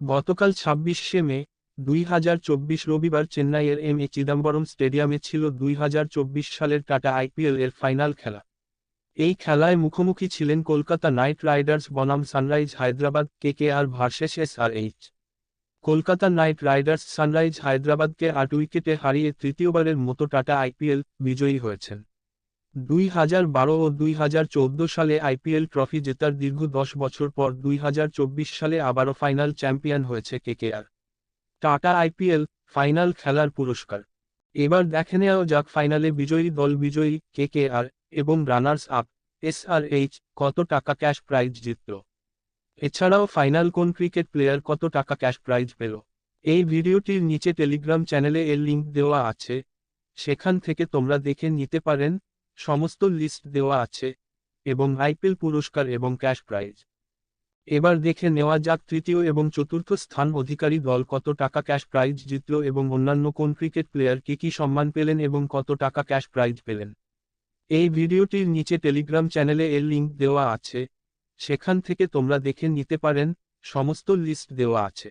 গতকাল ছাব্বিশে মে, দুই হাজার চব্বিশ রবিবার চেন্নাইয়ের এম এ চিদম্বরম স্টেডিয়ামে ছিল দুই হাজার চব্বিশ সালের টাটা আইপিএল এর ফাইনাল খেলা। এই খেলায় মুখোমুখি ছিলেন কলকাতা নাইট রাইডার্স বনাম Sunrise Hyderabad K K R versus S R H Kolkata Knight Riders Sunrise হায়দ্রাবাদকে আট উইকেটে হারিয়ে তৃতীয়বারের মতো টাটা আইপিএল বিজয়ী হয়েছেন। দুই হাজার বারো ও দুই হাজার চোদ্দ সালে আইপিএল ট্রফি জেতার দীর্ঘ দশ বছর পর দুই হাজার চব্বিশ সালে আবারও ফাইনাল চ্যাম্পিয়ন হয়েছে কেকেআর। টাটা আইপিএল ফাইনাল খেলার পুরস্কার। এবার দেখে নেওয়া যাক ফাইনালে বিজয়ী দল বিজয়ী কেকেআর এবং রানার্স আপ এসআরএইচ কত টাকা ক্যাশ প্রাইজ জিতল। এছাড়াও ফাইনাল কোন ক্রিকেট প্লেয়ার কত টাকা ক্যাশ প্রাইজ পেল। এই ভিডিওটির নিচে টেলিগ্রাম চ্যানেলে এর লিঙ্ক দেওয়া আছে। সেখান থেকে তোমরা দেখে নিতে পারেন সমস্ত লিস্ট দেওয়া আছে, এবং আইপিএল পুরস্কার এবং ক্যাশ প্রাইজ এবার দেখে নেওয়া যাক তৃতীয় এবং চতুর্থ স্থান অধিকারী দল কত টাকা ক্যাশ প্রাইজ জিতল এবং অন্যান্য কোন ক্রিকেট প্লেয়ার কি কি সম্মান পেলেন এবং কত টাকা ক্যাশ প্রাইজ পেলেন। এই ভিডিওটির নিচে টেলিগ্রাম চ্যানেলে এর লিঙ্ক দেওয়া আছে, সেখান থেকে তোমরা দেখে নিতে পারেন, সমস্ত লিস্ট দেওয়া আছে।